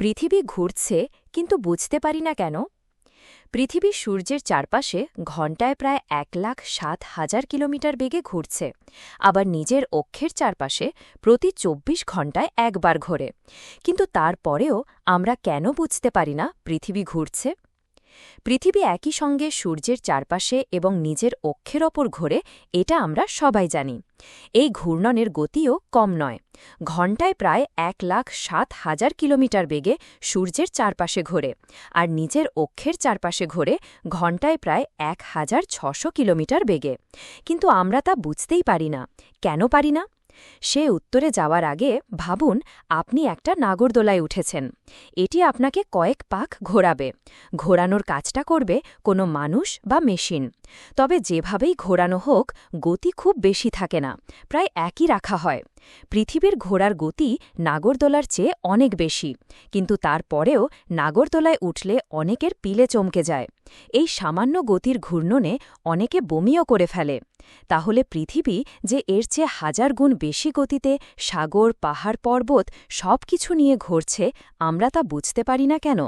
পৃথিবী ঘুরছে, কিন্তু বুঝতে পারি না কেন। পৃথিবী সূর্যের চারপাশে ঘণ্টায় প্রায় এক লাখ সাত হাজার কিলোমিটার বেগে ঘুরছে। আবার নিজের অক্ষের চারপাশে প্রতি চব্বিশ ঘণ্টায় একবার ঘোরে। কিন্তু তারপরেও আমরা কেন বুঝতে পারি না পৃথিবী ঘুরছে? পৃথিবী একই সঙ্গে সূর্যের চারপাশে এবং নিজের অক্ষের ওপর ঘোরে, এটা আমরা সবাই জানি। এই ঘূর্ণনের গতিও কম নয়। ঘণ্টায় প্রায় এক লাখ সাত হাজার কিলোমিটার বেগে সূর্যের চারপাশে ঘোরে আর নিজের অক্ষের চারপাশে ঘোরে ঘণ্টায় প্রায় এক হাজার ছশো কিলোমিটার বেগে। কিন্তু আমরা তা বুঝতেই পারি না। কেন পারি না? সে উত্তরে যাওয়ার আগে ভাবুন আপনি একটা নাগরদোলায় উঠেছেন। এটি আপনাকে কয়েক পাক ঘোরাবে। ঘোরানোর কাজটা করবে কোনো মানুষ বা মেশিন। তবে যেভাবেই ঘোরানো হোক, গতি খুব বেশি থাকে না, প্রায় একই রাখা হয়। পৃথিবীর ঘোড়ার গতি নাগরদোলার চেয়ে অনেক বেশি, কিন্তু তারপরেও নাগরদোলায় উঠলে অনেকের পিলে চমকে যায়। এই সামান্য গতির ঘূর্ণনে অনেকে বমিও করে ফেলে। তাহলে পৃথিবী যে এর চেয়ে হাজার গুণ বেশি গতিতে সাগর, পাহাড়, পর্বত সব কিছু নিয়ে ঘুরছে, আমরা তা বুঝতে পারি না কেন?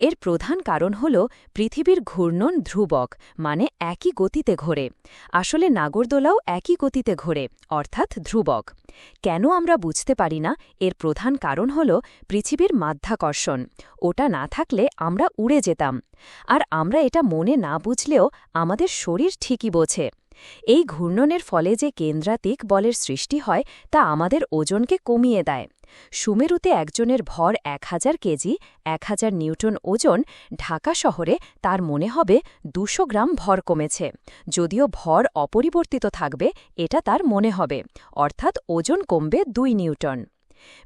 এর প্রধান কারণ হল পৃথিবীর ঘূর্ণন ধ্রুবক মানে একই গতিতে ঘোরে। আসলে নাগরদোলাও একই গতিতে ঘোরে, অর্থাৎ ধ্রুবক। কেন আমরা বুঝতে পারি না? এর প্রধান কারণ হল পৃথিবীর মাধ্যাকর্ষণ। ওটা না থাকলে আমরা উড়ে যেতাম। আর আমরা এটা মনে না বুঝলেও আমাদের শরীর ঠিকই বোঝে। এই ঘূর্ণনের ফলে যে কেন্দ্রাতিক বলের সৃষ্টি হয় তা আমাদের ওজনকে কমিয়ে দেয়। সুমেরুতে একজনের ভর এক হাজার কেজি, এক হাজার নিউটন ওজন, ঢাকা শহরে তার মনে হবে দুশো গ্রাম ভর কমেছে। যদিও ভর অপরিবর্তিত থাকবে, এটা তার মনে হবে, অর্থাৎ ওজন কমবে দুই নিউটন।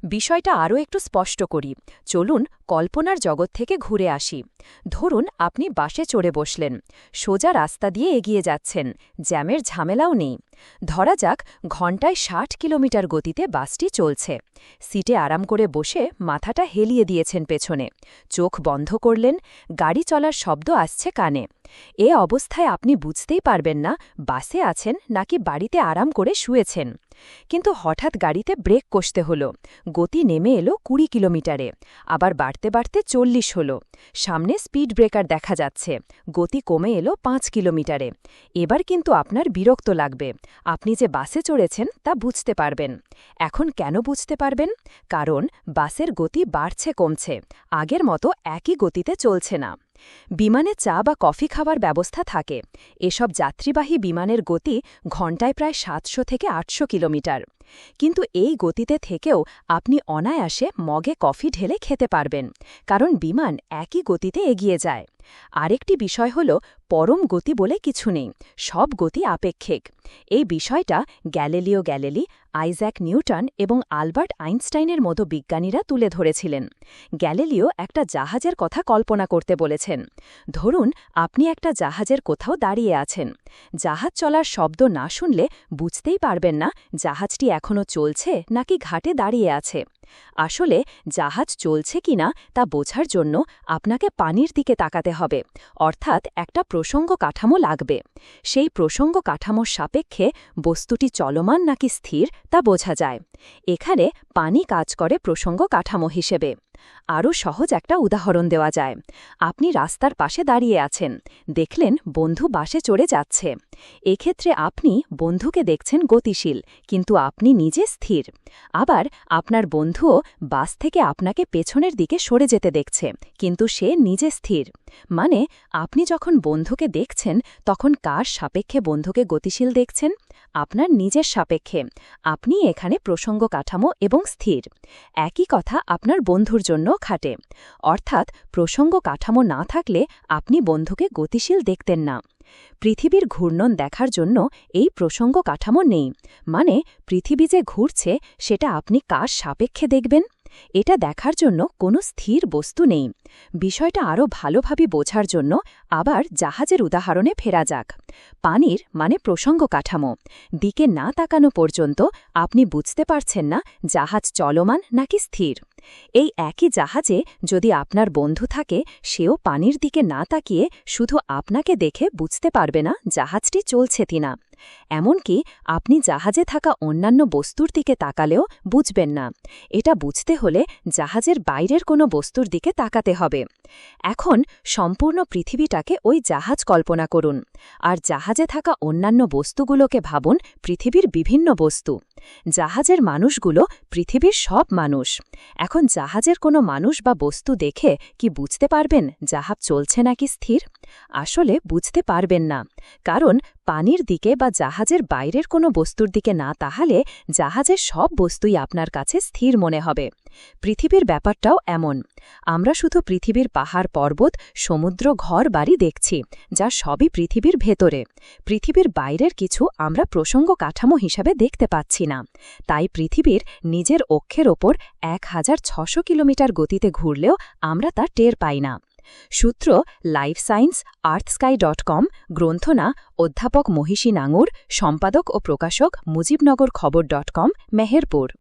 বিষয়টা আরও একটু স্পষ্ট করি। চলুন কল্পনার জগৎ থেকে ঘুরে আসি। ধরুন আপনি বাসে চড়ে বসলেন। সোজা রাস্তা দিয়ে এগিয়ে যাচ্ছেন। জ্যামের ঝামেলাও নেই। ধরা যাক ঘণ্টায় ষাট কিলোমিটার গতিতে বাসটি চলছে। সিটে আরাম করে বসে মাথাটা হেলিয়ে দিয়েছেন পেছনে। চোখ বন্ধ করলেন, গাড়ি চলার শব্দ আসছে কানে। এ অবস্থায় আপনি বুঝতেই পারবেন না বাসে আছেন নাকি বাড়িতে আরাম করে শুয়েছেন। কিন্তু হঠাৎ গাড়িতে ব্রেক কষতে হলো। গতি নেমে এলো কুড়ি কিলোমিটারে, আবার বাড়তে বাড়তে চল্লিশ হলো। সামনে স্পিড ব্রেকার দেখা যাচ্ছে, গতি কমে এলো পাঁচ কিলোমিটারে। এবার কিন্তু আপনার বিরক্ত লাগবে। আপনি যে বাসে চড়েছেন তা বুঝতে পারবেন। এখন কেন বুঝতে পারবেন? কারণ বাসের গতি বাড়ছে, কমছে। আগের মতো একই গতিতে চলছে না। বিমানে চা বা কফি খাওয়ার ব্যবস্থা থাকে। এসব যাত্রীবাহী বিমানের গতি ঘণ্টায় প্রায় সাতশো থেকে আটশো কিলোমিটার। কিন্তু এই গতিতে থেকেও আপনি অনায়াসে মগে কফি ঢেলে খেতে পারবেন। কারণ বিমান একই গতিতে এগিয়ে যায়। আরেকটি বিষয় হল পরম গতি বলে কিছু নেই, সব গতি আপেক্ষিক। এই বিষয়টা গ্যালেলিও গ্যালেলি, আইজ্যাক নিউটন এবং আলবার্ট আইনস্টাইনের মতো বিজ্ঞানীরা তুলে ধরেছিলেন। গ্যালেলিও একটা জাহাজের কথা কল্পনা করতে বলেছেন। ধরুন, আপনি একটা জাহাজের কোথাও দাঁড়িয়ে আছেন। জাহাজ চলার শব্দ না শুনলে বুঝতেই পারবেন না জাহাজটি এখনও চলছে নাকি ঘাটে দাঁড়িয়ে আছে। আসলে জাহাজ চলছে কিনা তা বোঝার জন্য আপনাকে পানির দিকে তাকাতে হবে, অর্থাৎ একটা প্রসঙ্গ কাঠামো লাগবে। সেই প্রসঙ্গ কাঠামোর সাপেক্ষে বস্তুটি চলমান নাকি স্থির তা বোঝা যায়। এখানে পানি কাজ করে প্রসঙ্গ কাঠামো হিসেবে। আরও সহজ একটা উদাহরণ দেওয়া যায়। আপনি রাস্তার পাশে দাঁড়িয়ে আছেন, দেখলেন বন্ধু বাসে চড়ে যাচ্ছে। এক্ষেত্রে আপনি বন্ধুকে দেখছেন গতিশীল, কিন্তু আপনি নিজে স্থির। আবার আপনার বন্ধুও বাস থেকে আপনাকে পেছনের দিকে সরে যেতে দেখছে, কিন্তু সে নিজে স্থির। মানে আপনি যখন বন্ধুকে দেখছেন, তখন কার সাপেক্ষে বন্ধুকে গতিশীল দেখছেন? আপনার নিজের সাপেক্ষে। আপনি এখানে প্রসঙ্গ কাঠামো এবং স্থির। একই কথা আপনার বন্ধুর জন্য খাটে। অর্থাৎ প্রসঙ্গ কাঠামো না থাকলে আপনি বন্ধুকে গতিশীল দেখতেন না। পৃথিবীর ঘূর্ণন দেখার জন্য এই প্রসঙ্গ কাঠামো নেই। মানে পৃথিবী যে ঘুরছে, সেটা আপনি কার সাপেক্ষে দেখবেন? এটা দেখার জন্য কোনো স্থির বস্তু নেই। বিষয়টা আরও ভালোভাবে বোঝার জন্য আবার জাহাজের উদাহরণে ফেরা যাক। পানির মানে প্রসঙ্গ কাঠামো। দিকে না তাকানো পর্যন্ত আপনি বুঝতে পারছেন না জাহাজ চলমান নাকি স্থির। এই একই জাহাজে যদি আপনার বন্ধু থাকে, সেও পানির দিকে না তাকিয়ে শুধু আপনাকে দেখে বুঝতে পারবে না জাহাজটি চলছে তিনা এমনকি আপনি জাহাজে থাকা অন্যান্য বস্তুর দিকে তাকালেও বুঝবেন না। এটা বুঝতে হলে জাহাজের বাইরের কোনো বস্তুর দিকে তাকাতে হবে। এখন সম্পূর্ণ পৃথিবীটাকে ওই জাহাজ কল্পনা করুন। আর জাহাজে থাকা অন্যান্য বস্তুগুলোকে ভাবুন, পৃথিবীর বিভিন্ন বস্তু। জাহাজের মানুষগুলো পৃথিবীর সব মানুষ। এখন জাহাজের কোনো মানুষ বা বস্তু দেখে কি বুঝতে পারবেন, জাহাজ চলছে নাকি স্থির? আসলে বুঝতে পারবেন না। কারণ পানির দিকে বা জাহাজের বাইরের কোনো বস্তুর দিকে না তাহলে জাহাজের সব বস্তুই আপনার কাছে স্থির মনে হবে। পৃথিবীর ব্যাপারটাও এমন। আমরা শুধু পৃথিবীর পাহাড়, পর্বত, সমুদ্র, ঘর, বাড়ি দেখছি, যা সবই পৃথিবীর ভেতরে। পৃথিবীর বাইরের কিছু আমরা প্রসঙ্গ কাঠামো হিসাবে দেখতে পাচ্ছি না। তাই পৃথিবীর নিজের অক্ষের ওপর এক কিলোমিটার গতিতে ঘুরলেও আমরা তা টের পাই না। সূত্র life science EarthSky dot com গ্রন্থনা অধ্যাপক মহিষী নাঙুর, সম্পাদক ও প্রকাশক মুজিবনগর খবর ডট কম মেহেরপুর।